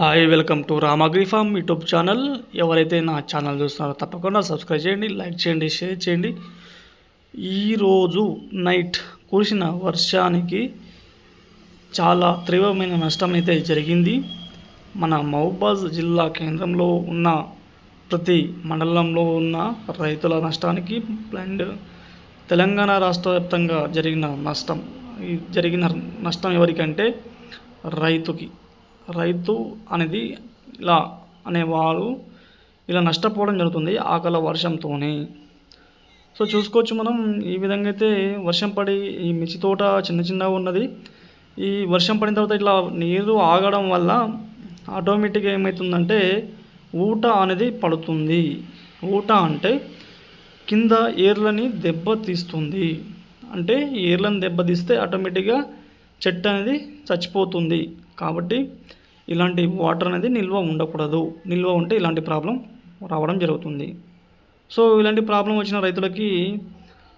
Hi welcome to Ramagiri farm YouTube channel ఎవరైతే నా channel చూస్తున్నారో తప్పకుండా సబ్స్క్రైబ్ చేయండి లైక్ చేయండి షేర్ చేయండి. ఈరోజు నైట్ కురిసిన వర్షానికి చాలా తీవ్రమైన నష్టం అయితే జరిగింది. మన మహబాజ్ జిల్లా కేంద్రంలో ఉన్న ప్రతి మండలంలో ఉన్న రైతుల నష్టానికి అండ్ తెలంగాణ రాష్ట్ర వ్యాప్తంగా జరిగిన నష్టం. ఈ జరిగిన నష్టం ఎవరికంటే రైతుకి. రైతు అనేది ఇలా అనేవారు ఇలా నష్టపోవడం జరుగుతుంది ఆకల వర్షంతోనే. సో చూసుకోవచ్చు మనం ఈ విధంగా అయితే వర్షం పడి ఈ మిర్చి తోట చిన్న చిన్నగా ఉన్నది. ఈ వర్షం పడిన తర్వాత ఇట్లా నీరు ఆగడం వల్ల ఆటోమేటిక్గా ఏమవుతుందంటే ఊట అనేది పడుతుంది. ఊట అంటే కింద ఏర్లని దెబ్బ తీస్తుంది. అంటే ఏర్లను దెబ్బతీస్తే ఆటోమేటిక్గా చెట్టు అనేది చచ్చిపోతుంది కాబట్టి ఇలాంటి వాటర్ అనేది నిల్వ ఉండకూడదు. నిల్వ ఉంటే ఇలాంటి ప్రాబ్లం రావడం జరుగుతుంది. సో ఇలాంటి ప్రాబ్లం వచ్చిన రైతులకి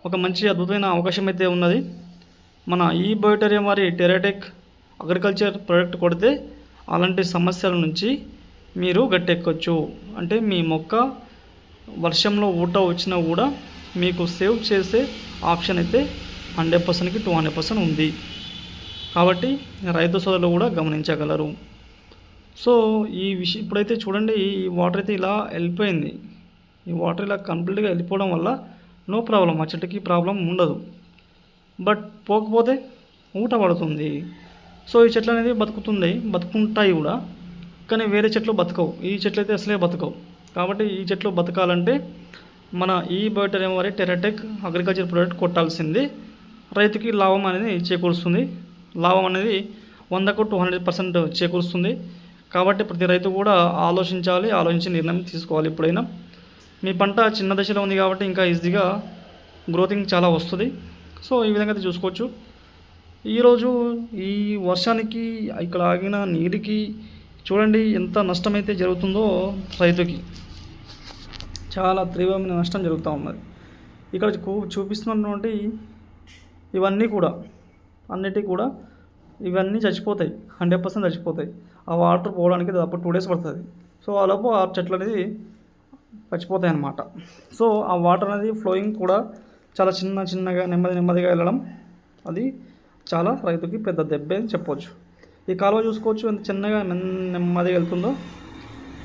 ఒక మంచి అద్భుతమైన అవకాశం అయితే ఉన్నది. మన ఈ బయోటేరియా వారి టెరాటెక్ అగ్రికల్చర్ ప్రోడక్ట్ కొడితే అలాంటి సమస్యల నుంచి మీరు గట్టెక్కొచ్చు. అంటే మీ మొక్క వర్షంలో ఊట వచ్చినా కూడా మీకు సేవ్ చేసే ఆప్షన్ అయితే హండ్రెడ్ పర్సెంట్కి టూ హండ్రెడ్ పర్సెంట్ ఉంది. కాబట్టి రైతు సోదరులు కూడా గమనించగలరు. సో ఈ విషయం ఇప్పుడైతే చూడండి ఈ వాటర్ అయితే ఇలా వెళ్ళిపోయింది. ఈ వాటర్ ఇలా కంప్లీట్గా వెళ్ళిపోవడం వల్ల నో ప్రాబ్లం ఆ చెట్టుకి ప్రాబ్లం ఉండదు. బట్ పోకపోతే ఊట పడుతుంది. సో ఈ చెట్లు అనేది బతుకుతుంది బతుకుంటాయి కూడా కానీ వేరే చెట్లు బతకవు. ఈ చెట్లు అయితే అసలే బతకవు. కాబట్టి ఈ చెట్లు బతకాలంటే మన ఈ బయోటెరియం వారి టెరటెక్ అగ్రికల్చర్ ప్రోడక్ట్ కొట్టాల్సింది. రైతుకి లాభం అనేది చేకూరుస్తుంది. లాభం అనేది వందకు టూ హండ్రెడ్ పర్సెంట్ చేకూరుస్తుంది. కాబట్టి ప్రతి రైతు కూడా ఆలోచించాలి ఆలోచించి నిర్ణయం తీసుకోవాలి ఎప్పుడైనా. మీ పంట చిన్న దశలో ఉంది కాబట్టి ఇంకా ఈజీగా గ్రోతింగ్ చాలా వస్తుంది. సో ఈ విధంగా అయితే చూసుకోవచ్చు. ఈరోజు ఈ వర్షానికి ఇక్కడ ఆగిన నీరుకి చూడండి ఎంత నష్టమైతే జరుగుతుందో రైతుకి. చాలా తీవ్రమైన నష్టం జరుగుతూ ఉన్నది. ఇక్కడ చూ- చూపిస్తున్నటువంటి ఇవన్నీ కూడా అన్నిటికీ కూడా ఇవన్నీ చచ్చిపోతాయి. హండ్రెడ్ పర్సెంట్ చచ్చిపోతాయి. ఆ వాటర్ పోవడానికి దాదాపు టూ డేస్ పడుతుంది. సో ఆలోపు ఆ చెట్లు అనేది చచ్చిపోతాయి అన్నమాట సో ఆ వాటర్ అనేది ఫ్లోయింగ్ కూడా చాలా చిన్న చిన్నగా నెమ్మది నెమ్మదిగా వెళ్ళడం అది చాలా రైతుకి పెద్ద దెబ్బ అని చెప్పవచ్చు ఈ కాలువ చూసుకోవచ్చు. ఎంత చిన్నగా నెమ్మదిగా వెళ్తుందో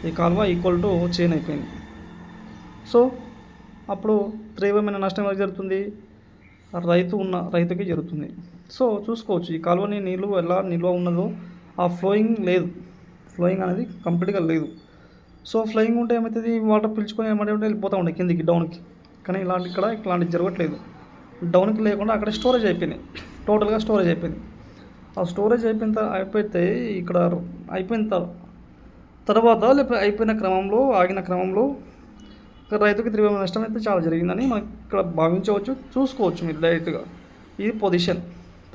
ఈ కాలువ ఈక్వల్ టు చేన్ అయిపోయింది. సో అప్పుడు తీవ్రమైన నష్టం ఎవరికి జరుగుతుంది? రైతు ఉన్న రైతుకి జరుగుతుంది. సో చూసుకోవచ్చు ఈ కాలువని నీళ్ళు ఎలా నిల్వ ఉన్నదో. ఆ ఫ్లోయింగ్ లేదు. ఫ్లోయింగ్ అనేది కంప్లీట్గా లేదు. సో ఫ్లోయింగ్ ఉంటే ఏమవుతుంది వాటర్ పిలుచుకొని ఏమంటే వెళ్ళిపోతూ ఉండే కిందికి డౌన్కి. కానీ ఇలాంటి ఇక్కడ ఇలాంటివి జరగట్లేదు. డౌన్కి లేకుండా అక్కడ స్టోరేజ్ అయిపోయినాయి. టోటల్గా స్టోరేజ్ అయిపోయింది. ఆ స్టోరేజ్ అయిపోయిన అయిపోతే ఇక్కడ అయిపోయిన తర్వాత లేకపోతే అయిపోయిన క్రమంలో ఆగిన క్రమంలో ఇక్కడ రైతుకి తీవ్రమైన నష్టం అయితే చాలా జరిగిందని మనం ఇక్కడ భావించవచ్చు. చూసుకోవచ్చు మీరు డైరెక్ట్గా. ఇది పొజిషన్.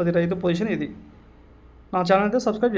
పది రైతు పొజిషన్ ఇది. నా ఛానల్ అయితే సబ్స్క్రైబ్